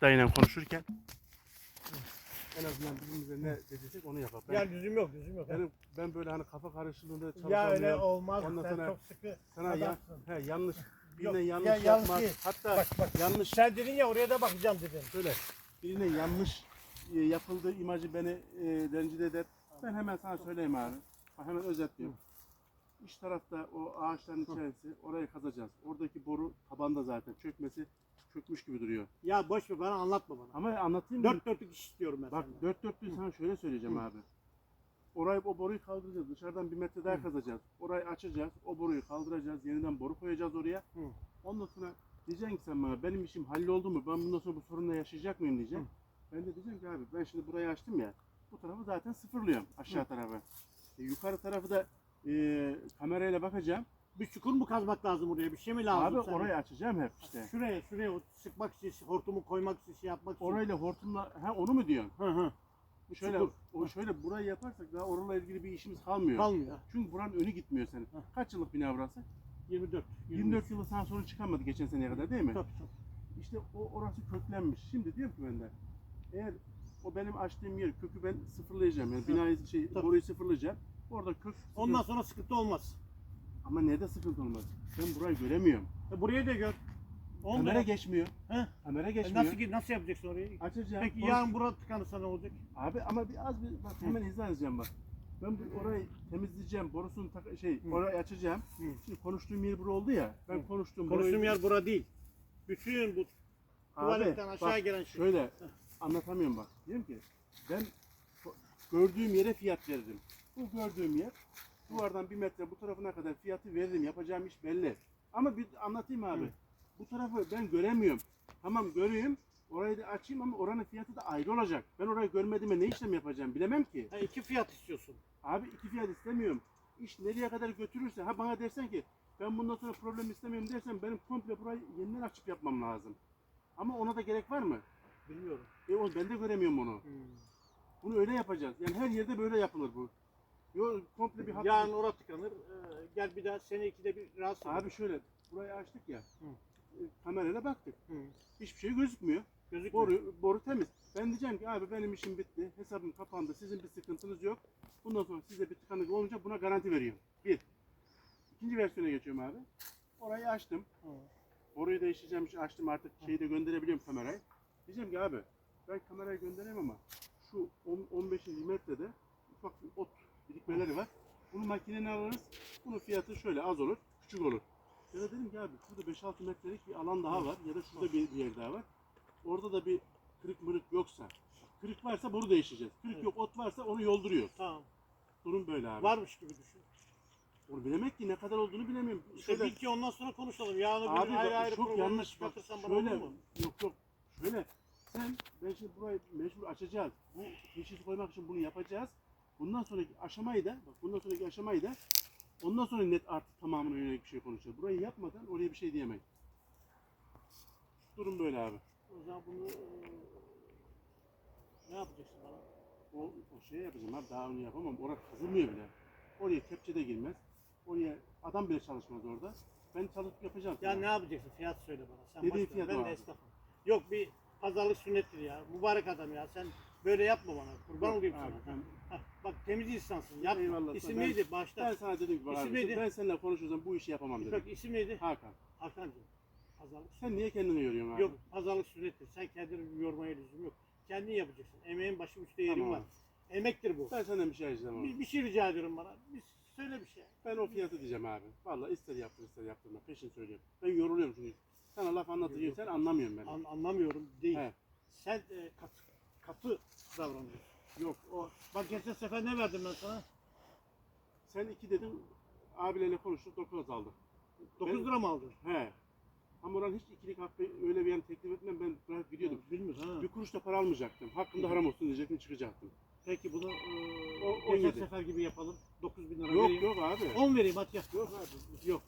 dayıyla konuşurken en azından birbirimize ne dediysek onu yapalım. Ben, Ya lüzum yok, lüzum yok. benim, ben böyle hani kafa karışıklığında Ya çalışamıyorum. öyle olmaz. Ondan Sen sonra çok sıkı Sana ya, adamsın. he, yanlış Yok, birine yanlış ya yanlış yapmak. değil. Hatta Bak bak. yanlış Sen dedin ya oraya da bakacağım dedin. şöyle birine yanlış e, yapıldığı imajı beni e, rencide eder. Ben hemen sana söyleyeyim abi. Bak Hemen özetliyorum. İç tarafta o ağaçların içerisi orayı kazacağız. Oradaki boru tabanda zaten çökmesi çökmüş gibi duruyor. Ya boş ver bana anlatma bana. Ama anlatayım mı? Dört dörtlük iş istiyorum ben Bak senden. dört dörtlüğü sana şöyle söyleyeceğim abi. Orayı o boruyu kaldıracağız. Dışarıdan bir metre daha kazacağız. Orayı açacağız. O boruyu kaldıracağız. Yeniden boru koyacağız oraya. Hı. Ondan sonra diyeceksin ki sen bana benim işim halloldu mu? Ben bundan sonra bu sorunla yaşayacak mıyım diyeceğim. Ben de diyeceğim ki abi ben şimdi burayı açtım ya. Bu tarafı zaten sıfırlıyorum aşağı tarafı. E, yukarı tarafı da e, kamerayla bakacağım. Bir çukur mu kazmak lazım oraya? Bir şey mi lazım? abi sana? orayı açacağım hep işte. Şuraya, şuraya o sıkmak için, hortumu koymak için, şey yapmak için. Orayla hortumla ha onu mu diyorsun? Hı hı. Şöyle Çukur. o şöyle burayı yaparsak daha orayla ilgili bir işimiz kalmıyor. Kalmıyor. Çünkü buranın önü gitmiyor senin. Heh. Kaç yıllık bina burası? 24. 24 yılı sana sonra çıkamadı geçen seneye kadar değil mi? Tabii tabii. İşte o orası köklenmiş. Şimdi diyor ki bende eğer o benim açtığım yer kökü ben sıfırlayacağım. Yani binayı şey Tabii. boruyu sıfırlayacağım. Orada kök Ondan sonra sıkıntı olmaz. ama nerede sıkıntı olmaz? Ben burayı göremiyorum. E burayı da gör. Olmuyor. Kamera geçmiyor. He? Kamera E geçmiyor. nasıl, nasıl yapacaksın orayı? Açacağım. Peki konuş- yarın burada tıkanırsa ne olacak? Abi ama bir az bir bak hemen izah edeceğim bak. Ben bu orayı temizleyeceğim, borusunu tak- şey Hı. orayı açacağım. Hı. Şimdi konuştuğum yer bura oldu ya. Ben Hı. konuştuğum Konuştuğum burayı- yer bura değil. Bütün bu tuvaletten aşağı bak, gelen şey. Şöyle anlatamıyorum bak. Diyorum ki ben ko- gördüğüm yere fiyat veririm. Bu gördüğüm yer duvardan bir metre bu tarafına kadar fiyatı veririm. Yapacağım iş belli. Ama bir anlatayım abi. Hı. Bu tarafı ben göremiyorum. Tamam göreyim. Orayı da açayım ama oranın fiyatı da ayrı olacak. Ben orayı görmediğime ne işlem yapacağım bilemem ki. Ha, iki fiyat istiyorsun. Abi iki fiyat istemiyorum. İş nereye kadar götürürse ha bana dersen ki ben bundan sonra problem istemiyorum dersen benim komple burayı yeniden açıp yapmam lazım. Ama ona da gerek var mı? Bilmiyorum. E o ben de göremiyorum onu. Bunu öyle yapacağız. Yani her yerde böyle yapılır bu. Yo komple bir hat. Yarın orada tıkanır. Ee, gel bir daha sene ikide bir rahatsız Abi şöyle burayı açtık ya. Hı. E, Kamerayla baktık. Hı. Hiçbir şey gözükmüyor. Gözükmüyor. Boru boru temiz. Ben diyeceğim ki abi benim işim bitti. Hesabım kapandı. Sizin bir sıkıntınız yok. Bundan sonra size bir tıkanık olunca buna garanti veriyorum. Bir. İkinci versiyona geçiyorum abi. Orayı açtım. Hı. Boruyu değiştireceğim. Açtım artık şeyi de gönderebiliyorum kamerayı. Diyeceğim ki abi ben kamerayı göndereyim ama şu 10 15. metrede ufak bir ot birikmeleri var. Bunu makinene alırız. Bunun fiyatı şöyle az olur, küçük olur. Ya da dedim ki abi şurada 5-6 metrelik bir alan daha var ya da şurada bir, bir yer daha var. Orada da bir kırık mırık yoksa, kırık varsa boru değiştireceğiz. Kırık Evet. yok, ot varsa onu yolduruyor. Tamam. Durum böyle abi. Varmış gibi düşün. Onu bilemek ki ne kadar olduğunu bilemiyorum. İşte Şöyle- bil ki ondan sonra konuşalım. Yarın Abi bir ayrı ayrı çok yanlış bak. bana Şöyle, olur mu? yok yok. Şöyle sen ben şimdi burayı mecbur açacağız. Bu teşhis koymak için bunu yapacağız. Bundan sonraki aşamayı da bak bundan sonraki aşamayı da ondan sonra net artık tamamına yönelik bir şey konuşacağız. Burayı yapmadan oraya bir şey diyemeyiz. Durum böyle abi. O zaman bunu eee, ne yapacaksın bana? O, o şey yapacağım abi daha onu yapamam. Orası kazılmıyor bile. Oraya kepçe de girmez. Oraya adam bile çalışmaz orada. Ben çalışıp yapacağım. Ya sana. ne yapacaksın? Fiyat söyle bana. Sen Dediğin boş ver. fiyat Ben de abi. esnafım. Yok bir pazarlık sünnettir ya. Mübarek adam ya. Sen böyle yapma bana. Kurban olayım abi, sana. ben- Hah, bak temiz insansın. Yapma. Eyvallah, İsim ben- neydi? Ben Başta. sana dedim ki İsim neydi? ben seninle konuşursam bu işi yapamam dedim. Bak isim neydi? Hakan. Hakan'cığım. Pazarlık Sen niye kendini yoruyorsun abi? Yok pazarlık sünnettir. Sen kendini yormaya lüzum yok. Kendin yapacaksın. Emeğin başı üstte yerin Tamam. var. Emektir bu. Ben senden bir şey ricam abi. Bir, bir şey rica ediyorum bana. Bir söyle bir şey. Ben o fiyatı diyeceğim abi. Vallahi ister yaptır ister yaptırma. Peşin söylüyorum. Ben yoruluyorum çünkü. Sana laf anlatacağım sen anlamıyorsun beni. An, anlamıyorum değil. He. Sen e, katı, katı davranıyorsun. Yok o Bak geçen sefer ne verdim ben sana? sen iki dedin abilerle konuştuk 9 aldık. 9 Ben- lira mı aldın? He. Ama oran hiç ikilik hakkı öyle bir yani teklif etmem ben bırakıp gidiyordum. Bilmiyorum. Ha. Bir kuruş da para almayacaktım. Hakkımda haram olsun diyecektim çıkacaktım. Peki bunu e, O- geçen sefer gibi yapalım. 9 bin lira Yok vereyim. yok abi. 10 vereyim hadi gel. Yok abi. Yok.